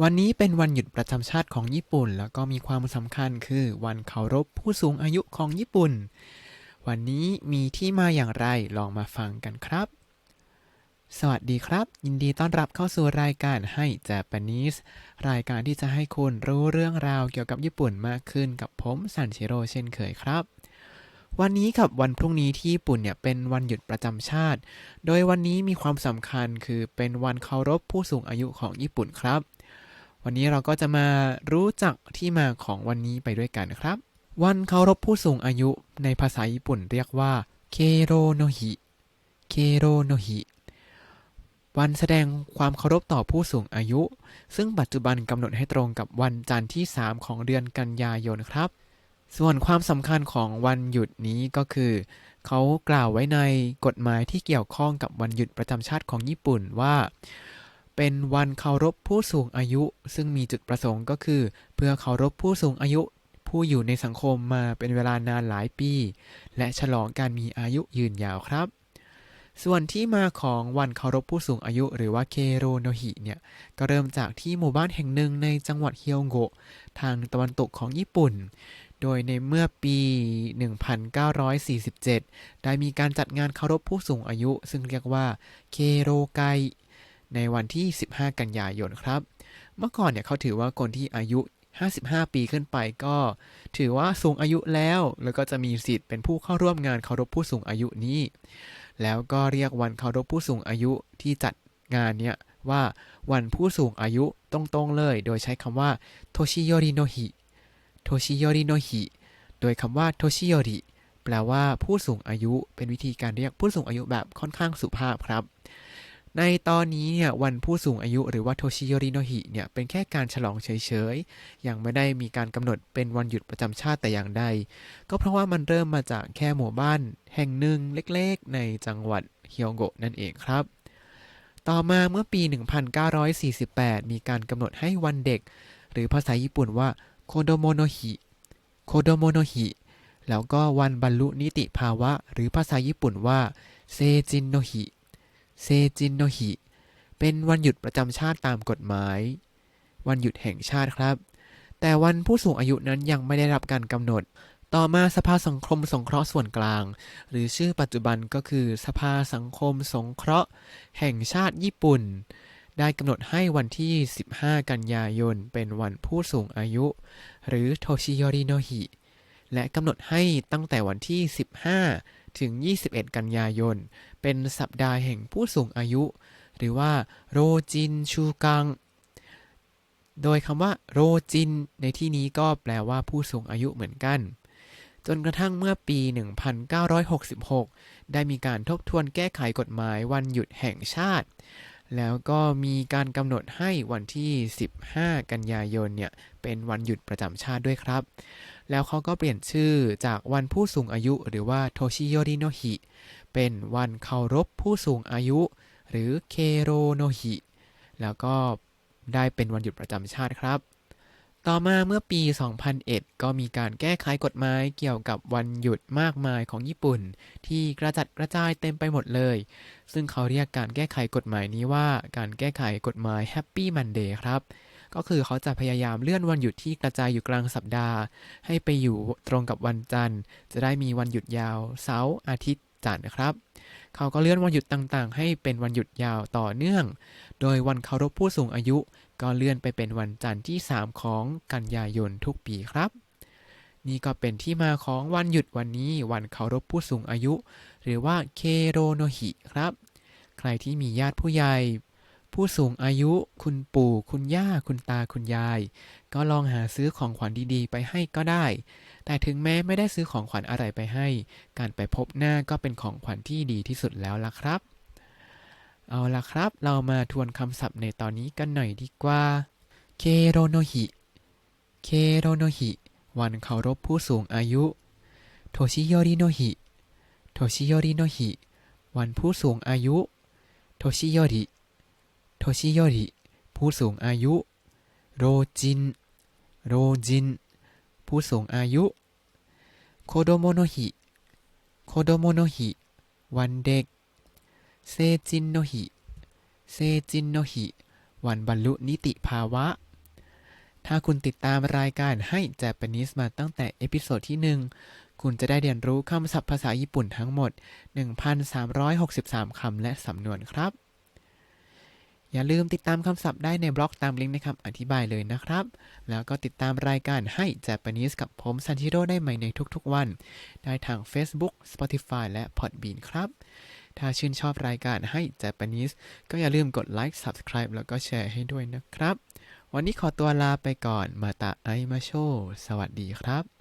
วันนี้เป็นวันหยุดประจำชาติของญี่ปุ่น แล้วก็มีความสำคัญคือวันเคารพผู้สูงอายุของญี่ปุ่น วันนี้มีที่มาอย่างไรลองมาฟังกันครับ สวัสดีครับ ยินดีต้อนรับเข้าสู่รายการให้ Japanese รายการที่จะให้คุณรู้เรื่องราวเกี่ยวกับญี่ปุ่นมากขึ้นกับผมซันชิโร่เช่นเคยครับวันนี้กับวันพรุ่งนี้ที่ญี่ปุ่นเนี่ยเป็นวันหยุดประจำชาติ โดยวันนี้มีความสำคัญคือเป็นวันเคารพผู้สูงอายุของญี่ปุ่นครับ วันนี้เราก็จะมารู้จักที่มาของวันนี้ไปด้วยกันครับ วันเคารพผู้สูงอายุในภาษาญี่ปุ่นเรียกว่าเคโรโนฮิ เคโรโนฮิ วันแสดงความเคารพต่อผู้สูงอายุ ซึ่งปัจจุบันกำหนดให้ตรงกับวันจันทร์ที่ 3 ของเดือนกันยายนครับ ส่วนความสำคัญของวันหยุดนี้ก็คือ เขากล่าวไว้ในกฎหมายที่เกี่ยวข้องกับวันหยุดประจำชาติของญี่ปุ่นว่า เป็นวันเคารพผู้สูงอายุ ซึ่งมีจุดประสงค์ก็คือ เพื่อเคารพผู้สูงอายุ ผู้อยู่ในสังคมมาเป็นเวลานานหลายปี และฉลองการมีอายุยืนยาวครับ ส่วนที่มาของวันเคารพผู้สูงอายุ หรือว่าเคโรโนฮิเนี่ยก็เริ่มจากที่หมู่บ้านแห่งหนึ่งในจังหวัดเฮียวโกะทางตะวันตกของญี่ปุ่นโดยในเมื่อปี 1947 ได้มีการจัดงานเคารพผู้สูงอายุ ซึ่งเรียกว่าเคโรไก ในวันที่ 15 กันยายนครับ เมื่อก่อนเนี่ยเขาถือว่าคนที่อายุ 55 ปีขึ้นไปก็ ถือว่าสูงอายุแล้ว แล้วก็จะมีสิทธิ์เป็นผู้เข้าร่วมงานเคารพผู้สูงอายุนี้ แล้วก็เรียกวันเคารพผู้สูงอายุที่จัดงานเนี่ยว่าวันผู้สูงอายุตรงๆเลย โดยใช้คำว่าโทชิโยริโนฮิโทชิโยริโนฮิโดยคำว่าโทชิโยริแปลว่าผู้สูงอายุเป็นวิธีการเรียกผู้สูงอายุแบบค่อนข้างสุภาพครับ ในตอนนี้เนี่ยวันผู้สูงอายุหรือว่าโทชิโยริโนฮิเนี่ยเป็นแค่การฉลองเฉยๆ ยังไม่ได้มีการกำหนดเป็นวันหยุดประจำชาติแต่อย่างใด ก็เพราะว่ามันเริ่มมาจากแค่หมู่บ้านแห่งหนึ่งเล็กๆ ในจังหวัดเฮียวโกะนั่นเองครับ ต่อมาเมื่อปี 1948 มีการกำหนดให้วันเด็ก หรือภาษาญี่ปุ่นว่าโคโดโมโนฮิโคโดโมโนฮิแล้วก็วันบรรลุนิติภาวะ หรือภาษาญี่ปุ่นว่าเซจินโนฮิ เซจินโนฮิ เป็นวันหยุดประจำชาติตามกฎหมาย วันหยุดแห่งชาติครับ แต่วันผู้สูงอายุนั้นยังไม่ได้รับการกำหนด ต่อมาสภาสังคมสงเคราะห์ส่วนกลาง หรือชื่อปัจจุบันก็คือสภาสังคมสงเคราะห์ แห่งชาติญี่ปุ่น ได้กำหนดให้วันที่ 15 กันยายน เป็นวันผู้สูงอายุ หรือโทชิโยริโนฮิ และกำหนดให้ตั้งแต่วันที่ 15 ถึง 21 กันยายน เป็นสัปดาห์แห่งผู้สูงอายุ หรือว่าโรจินชูกัง โดยคำว่าโรจิน ในที่นี้ก็แปลว่าผู้สูงอายุเหมือนกัน จนกระทั่งเมื่อปี 1966 ได้มีการทบทวนแก้ไขกฎหมายวันหยุดแห่งชาติ แล้วก็มีการกำหนดให้วันที่ 15 กันยายนเนี่ย เป็นวันหยุดประจำชาติด้วยครับ แล้วเขาก็เปลี่ยนชื่อจากวันผู้สูงอายุหรือว่าโทชิโยริโนฮิเป็นวันเคารพผู้สูงอายุ หรือเคโรโนฮิแล้วก็ได้เป็นวันหยุดประจำชาติครับ ต่อมาเมื่อปี 2001 ก็มีการแก้ไขกฎหมายเกี่ยวกับวันหยุดมากมายของญี่ปุ่น ที่กระจัดกระจายเต็มไปหมดเลย ซึ่งเขาเรียกการแก้ไขกฎหมายนี้ว่าการแก้ไขกฎหมาย Happy Monday ครับ ก็คือเขาจะพยายามเลื่อนวันหยุดที่กระจายอยู่กลางสัปดาห์ ให้ไปอยู่ตรงกับวันจันทร์ จะได้มีวันหยุดยาวเสาร์อาทิตย์จันทร์นะครับ เขาก็เลื่อนวันหยุดต่างๆ ให้เป็นวันหยุดยาวต่อเนื่อง โดยวันเคารพผู้สูงอายุ ก็เลื่อนไปเป็นวันจันทร์ที่ 3 ของกันยายนทุกปีครับ นี่ก็เป็นที่มาของวันหยุดวันนี้วันเคารพผู้สูงอายุ หรือว่าเคโรโนฮิครับ ใครที่มีญาติผู้ใหญ่ ผู้สูงอายุ คุณปู่ คุณย่า คุณตา คุณยาย ก็ลองหาซื้อของขวัญดีๆ ไปให้ก็ได้ แต่ถึงแม้ไม่ได้ซื้อของขวัญอะไรไปให้ การไปพบหน้าก็เป็นของขวัญที่ดีที่สุดแล้วล่ะครับ เอาล่ะครับ เรามาทวนคำศัพท์ในตอนนี้กันหน่อยดีกว่า เคโรโนฮิ เคโรโนฮิ วันเคารพผู้สูงอายุ โทชิโยริโนฮิ โทชิโยริโนฮิ วันผู้สูงอายุ โทชิโยริ โทชิโยริ ผู้สูงอายุ โรจิน โรจิน ผู้สูงอายุ โคโดโมโนฮิ โคโดโมโนฮิ วันเด็ก เซจินโนฮิ เซจินโนฮิ วันบรรลุนิติภาวะ ถ้าคุณติดตามรายการให้ Japanese มาตั้งแต่เอพิโซดที่ 1คุณจะได้เรียนรู้คำศัพท์ภาษาญี่ปุ่นทั้งหมด 1,363 คำและสำนวนครับ อย่าลืมติดตามคำศัพท์ได้ในบล็อกตามลิงก์ในคำอธิบายเลยนะครับ แล้วก็ติดตามรายการให้ Japanese กับผมซันชิโร่ได้ใหม่ในทุกๆวัน ได้ทาง Facebook Spotify และ Podbean ครับ ถ้าชื่นชอบรายการให้ Japanese ก็อย่าลืมกดไลค์ Subscribe แล้วก็แชร์ให้ด้วยนะครับ วันนี้ขอตัวลาไปก่อนมาตาไอมาโช สวัสดีครับ